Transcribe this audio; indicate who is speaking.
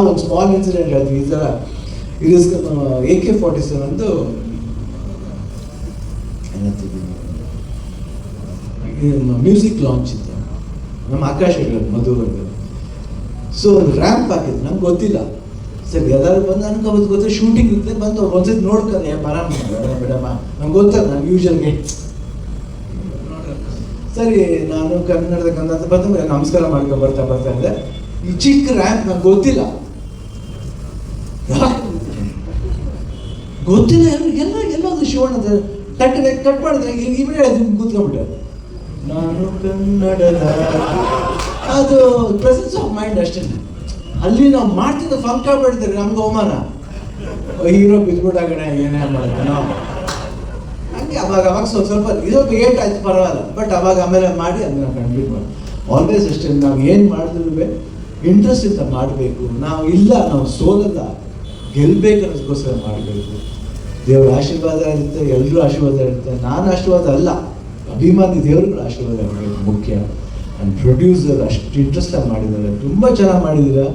Speaker 1: ನಾವು ಒಂದು small incident ಹೇಳ್ತೀವಿ ಈ ಥರ ಇಸ್ ಎ ಕೆ ಫಾರ್ಟಿ ಸೆವೆನ್ದು ಮ್ಯೂಸಿಕ್ ಲಾಂಚ್ ಇತ್ತು. ನಮ್ಮ ಆಕಾಶ ಹೇಳೋದು ಮಧುವರ್ಗ. ಸೊ ಒಂದು ರ್ಯಾಂಪ್ ಹಾಕಿದ್ದು ನಂಗೆ ಗೊತ್ತಿಲ್ಲ. ಸರಿ, ಎಲ್ಲರೂ ಬಂದು ನನಗೆ ಅವತ್ತು ಗೊತ್ತು ಶೂಟಿಂಗ್ ಇದ್ದೆ ಬಂದು ಒಂದ್ಸತಿ ನೋಡ್ಕೊಂಡೆ ಬರಮ್ಮ ಮೇಡಮ್ಮ ನಂಗೆ ಗೊತ್ತಲ್ಲ ನಾನು ಯೂಶಲ್ಗೆ ಸರಿ, ನಾನು ಕನ್ನಡದ ಕನ್ನಡ ಬರ್ತಾ ನಮಸ್ಕಾರ ಮಾಡ್ಕೊಂಡು ಬರ್ತಾ ಬರ್ತಾ ಇದ್ದೆ. ಈ ಚಿಕ್ಕ ರ್ಯಾಂಪ್ ನಂಗೆ ಗೊತ್ತಿಲ್ಲ. ಗೊತ್ತಿಲ್ಲ ಎಲ್ಲ ಎಲ್ಲ ಎಲ್ಲಾದ್ರು ಶಿವಣ್ಣ ಟಕ್ ಕಟ್ ಮಾಡಿದ್ರೆ ಇಮಿಡಿಯೇಟ್ ಅದು ಕೂತ್ಕೊಂಡ್ಬಿಟ್ಟೆ ನಾನು ಕನ್ನಡದ ಅದು ಪ್ರೆಸೆನ್ಸ್ ಆಫ್ ಮೈಂಡ್ ಅಷ್ಟೇ. ಅಲ್ಲಿ ನಾವು ಮಾಡ್ತಿದ್ದ ಫಂಕ ಬಿಡ್ತಾರೆ ನಮ್ಗೆ ಅವಮಾನ. ಹೀರೋ ಬಿದ್ಬಿಟ್ಟಾಗಣ ಏನೇ ಮಾಡುತ್ತೆ ನಾವು. ಹಂಗೆ ಅವಾಗ ಅವಾಗ ಸ್ವಲ್ಪ ಸ್ವಲ್ಪ ಇದೊಂದು ಏಟ್ ಆಯ್ತು ಪರವಾಗಿಲ್ಲ. ಬಟ್ ಅವಾಗ ಆಮೇಲೆ ಮಾಡಿ ಅದನ್ನ ಕಂಪ್ಲೀಟ್ ಮಾಡಿ ಆಲ್ವೇಸ್ ಅಷ್ಟೇ ನಾವು ಏನು ಮಾಡಿದ್ರು ಇಂಟ್ರೆಸ್ಟ್ ಇಂದ ಮಾಡಬೇಕು. ನಾವು ಇಲ್ಲ ನಾವು ಸೋಲಲ್ಲ. ಗೆಲ್ಬೇಕು ಅದಕ್ಕೋಸ್ಕರ ಮಾಡಬೇಕು. ದೇವರ ಆಶೀರ್ವಾದ ಇರುತ್ತೆ ಎಲ್ಲರೂ ಆಶೀರ್ವಾದ ಇರುತ್ತೆ. ನಾನು ಆಶೀರ್ವಾದ ಅಲ್ಲ, ಅಭಿಮಾನಿ ದೇವರುಗಳ ಆಶೀರ್ವಾದ ಮಾಡಬೇಕು ಮುಖ್ಯ. ಆ್ಯಂಡ್ ಪ್ರೊಡ್ಯೂಸರ್ ಅಷ್ಟು ಇಂಟ್ರೆಸ್ಟಾಗಿ ಮಾಡಿದ್ದಾರೆ. ತುಂಬ ಚೆನ್ನಾಗಿ ಮಾಡಿದ್ದೀರಾ?